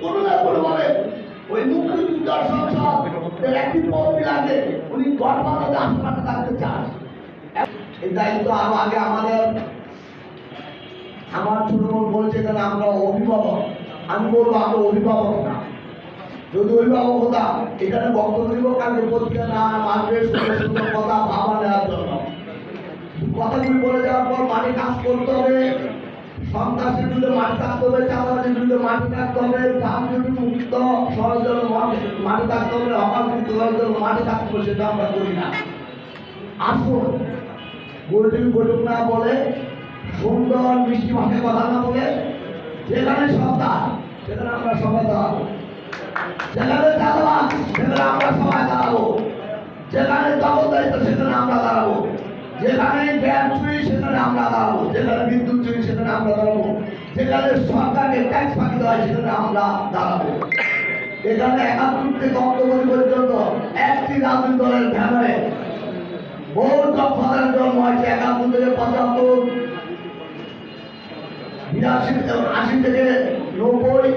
কোনো কোনো আমার ছোট বোন বলছে এখানে আমরা অভিভাবক। আমি বলব, আমরা অভিভাবক না। যদি অভিভাবক হতাম, এখানে বক্তব্য দিব, কালকে পত্রিকা না আসবে সুন্দর সুন্দর কথা ভাবা নেওয়ার জন্য কথাগুলি বলে যাওয়ার পর মাঠে কাজ করতে হবে। সন্ত্রাসের বিরুদ্ধে থাকতে হবে চাঁদাবাজির বিরুদ্ধে মাঠে থাকতে হবে রাজনীতি মুক্ত মাঠে থাকতে হবে মাঠে থাকতে হবে সেটা আমরা করি না। আসুন, বৈঠক না বলে, সুন্দর মিষ্টি ভাষায় কথা না বলে, যেখানে সন্তান সেখানে আমরা সবাই দাঁড়াবো। যেখানে চাঁদাবাজ, সেখানে আমরা সবাই দাঁড়াবো। যেখানে দখলদারিত্ব সেখানে আমরা দাঁড়াবো। যেখানে গ্যাস চুরি, সেখানে আমরা দাঁড়াবো। যেখানে বিদ্যুৎ চুরি, সেখানে আমরা দাঁড়াবো। যেখানে সরকারকে ট্যাক্স ফাঁকি দেওয়া হয়, সেখানে আমরা দাঁড়াবো। এখানে একাত্তর থেকে অক্টোবর পর্যন্ত একটি রাজনৈতিক দলের ব্যানারে বহু দফাদার জন্ম হয়েছে একাত্তর থেকে পঁচাত্তর। বিরাশি আশি থেকে নব্বই,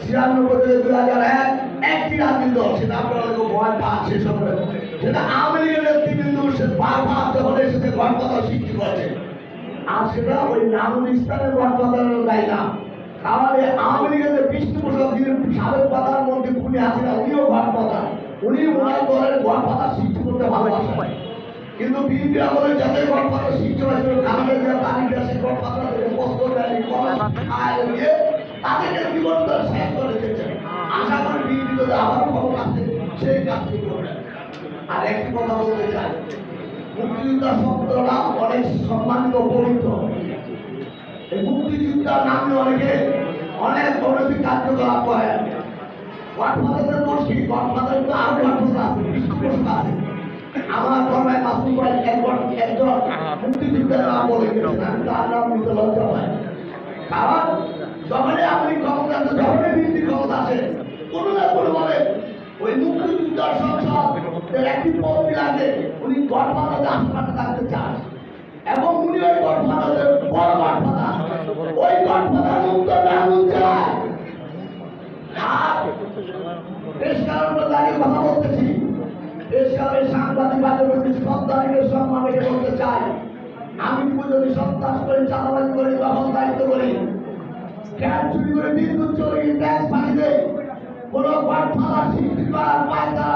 ছিয়ানব্বই থেকে দুই হাজার এক। একটি রাজনৈতিক দল, সেটা আপনারা ভয় সময় সেটা আওয়ামী গণতন্ত্র সৃষ্টি করেছে আর সেটা ওই নামুল ইসলামের গণতন্ত্রের দায়ী না। এই আওয়ামী পৃষ্ঠপোষক যিনি সাবেক প্রধানমন্ত্রী খুনি আছেন উনিও গণপাতা উনি ওনার দলের গণপাতা সৃষ্টি করতে ভালোবাসেন। কিন্তু বিএনপি আমলে যাতে গণপাতা সৃষ্টি হয়েছিল কারণের যে সে গণপাতা থেকে কষ্ট দেয়নি তাদেরকে জীবন করে শেষ করে দিয়েছেন। আশা করি বিএনপি যদি আবার ক্ষমতা আসে, সেই কাজটি করবে। আর একটি কথা বলতে চাই। মুক্তিযোদ্ধা শব্দটা অনেক সম্মানিত পবিত্র। এই মুক্তিযোদ্ধার নামে অনেকে অনেক অনৈতিক কার্যকলাপ করে গডফাদারদের দোষ আছে আমার কর্মায় মাসুম ভাই একজন নাম বলে কারণ যখনই আপনি ক্ষমতা একটি পদবি লাগে উনি বলতে চাই আমি যদি সন্ত্রাস করি চাঁদাবাজি করি, দখল দায়িত্ব করি চুরি করে বিদ্যুৎ চুরি ট্যাক্স ফাঁকি দেয়, কোনো গডফাদার সৃষ্টি করার পায় তারা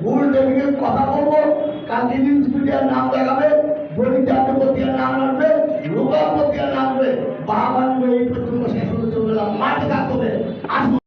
ভুল টেবিকে কথা বলব কালকে নিউজ মিডিয়ার নাম দেখাবে দৈনিক জাতীয় নাম আনবে লোকাল পত্রিকার নাম আনবে বাবা এই পর্যন্ত শেষ হতে চলবে গেলাম মাঠে থাকতে হবে আসুন